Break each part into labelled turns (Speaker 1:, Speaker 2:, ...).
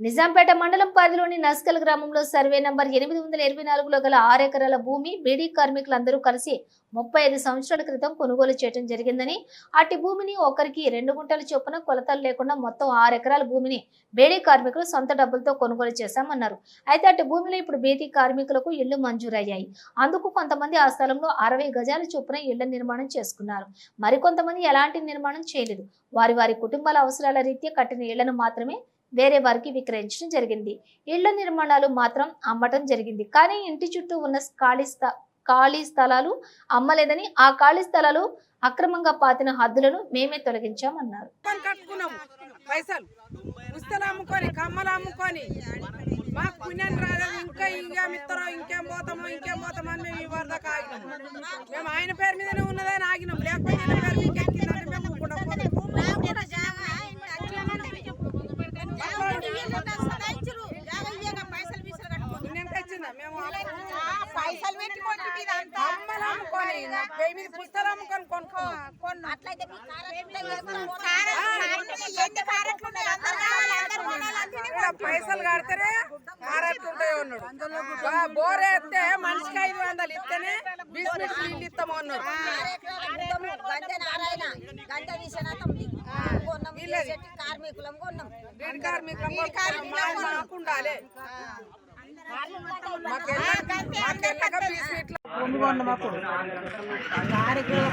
Speaker 1: నిజాంపేట మండలం పరిధిలోని నస్కల్ గ్రామంలో సర్వే నంబర్ ఎనిమిది వందల ఇరవై నాలుగులో గల ఆరు ఎకరాల భూమి బీడీ కార్మికులందరూ కలిసి ముప్పై ఐదు సంవత్సరాల క్రితం కొనుగోలు చేయడం జరిగిందని. అట్టి భూమిని ఒకరికి రెండు గుంటల చొప్పున కొలతలు లేకుండా మొత్తం ఆరు ఎకరాల భూమిని బేడీ కార్మికులు సొంత డబ్బులతో కొనుగోలు చేశామన్నారు. అయితే అట్టి భూమిలో ఇప్పుడు బేడీ కార్మికులకు ఇళ్ళు మంజూరయ్యాయి. అందుకు కొంతమంది ఆ స్థలంలో అరవై గజాల చొప్పున ఇళ్ళ నిర్మాణం చేసుకున్నారు. మరికొంతమంది ఎలాంటి నిర్మాణం చేయలేదు. వారి వారి కుటుంబాల అవసరాల రీత్యా కట్టిన ఇళ్ళను మాత్రమే వేరే వారికి విక్రయించడం జరిగింది. ఇళ్ళ నిర్మాణాలు మాత్రం అమ్మటం జరిగింది. కానీ ఇంటి చుట్టూ ఉన్న ఖాళీ స్థ ఖాళీ స్థలాలు అమ్మలేదని ఆ ఖాళీ స్థలాలు అక్రమంగా పాతిన హద్దులను మేమే తొలగించామన్నారు.
Speaker 2: పైసలు. పుస్తలు అమ్ముకొని కమ్మలు అమ్ముకొని. మాకు పుణ్యం రాలేదు ఇంకా ఇంకేం పోతామో ఇంకేం పోతామో అని మేము ఆగినాం. మేము ఆయన పేరు మీదనే ఉన్నదని ఆగినాం. లేకపోతే ఈయన పేరు మీకు ఎక్కిందంటే మేము ఊరుకుండా పోతాం. పుణ్యం తెచ్చిందా మేము
Speaker 3: పైసలు పెట్టి కొంటి మీద అంతా
Speaker 2: కమ్మలు అమ్ముకొని వెయ్యి మీద పుస్తలు అమ్ముకొని కొనుక్కున్నాం
Speaker 3: కొన్ను అట్లయితే మీ కారెట్లు ఎన్ని కారెట్లు ఉన్నాయి
Speaker 2: పైసలు కడితేనే మారేస్తుంటే ఉన్నాడు బోర్ వేస్తే మనిషికి ఐదు వందలు ఇస్తేనే బిజినెస్ నీళ్ళు ఇస్తాము
Speaker 3: చెట్టు కార్మికులం కొన్నాం.
Speaker 2: కార్మికులం మాకు మాకు ఉండాలి.
Speaker 4: భూమి కార్మికులకు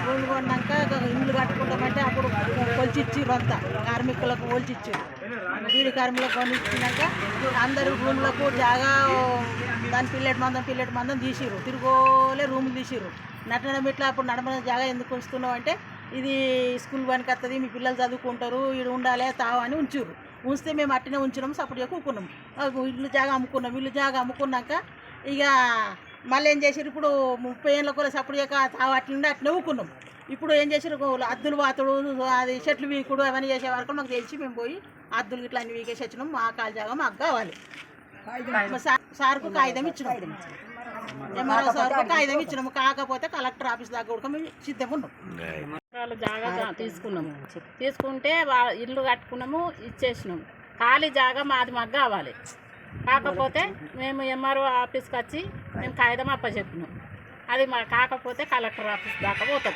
Speaker 4: భూమి కొన్నాక ఇల్లు కట్టుకుంటామంటే అప్పుడు కొలిచి ఇచ్చిర్రు అంతా. కార్మికులకు కొలిచి ఇచ్చారు బీడి కార్మికులకు కొని ఇచ్చినాక అందరూ రూమ్లకు జాగా దాని పిల్లటి మందం పిల్లటి మందం తీసిర్రు. తిరుగోలే రూములు తీసిర్రు. నటనం ఇట్లా అప్పుడు నడమన జాగా ఎందుకు ఉంచుతున్నావు అంటే ఇది స్కూల్ పనికి వస్తుంది మీ పిల్లలు చదువుకుంటారు ఇది ఉండాలి తావు అని ఉంచారు ఉంచితే మేము అట్టినే ఉంచినాం సపోర్ట్గా కూకున్నాం ఇల్లు జాగా అమ్ముకున్నాం ఇల్లు జాగా అమ్ముకున్నాక ఇక మళ్ళీ ఏం చేసారు ఇప్పుడు ముప్పై ఏళ్ళ కూడా తావు అట్లుండి అట్లనే ఊకున్నాం ఇప్పుడు ఏం చేసారు అద్దులు వాతుడు అది చెట్లు వీకుడు అవన్నీ చేసే వరకు మాకు తెలిసి మేము పోయి అద్దులు ఇట్లా అన్ని వీకేసి వచ్చినాం. మా కాలు జాగా మాకు కావాలి. సార్కు కాగితం ఇచ్చినాం. ఎంఆర్ఓ సార్కు కాగితం ఇచ్చినాము కాకపోతే కలెక్టర్ ఆఫీస్ దాకా కూడా మేము సిద్ధంగా ఉన్నాం.
Speaker 5: ఎకరాలు జాగా తీసుకున్నాము. తీసుకుంటే ఇల్లు కట్టుకున్నాము ఇచ్చేసినాము. ఖాళీ జాగా మాది మాకు కావాలి. కాకపోతే మేము ఎంఆర్ఓ ఆఫీస్కి వచ్చి మేము కాగితం అప్పచెప్పినాం అది మా కాకపోతే కలెక్టర్ ఆఫీస్ దాకా పోతాం.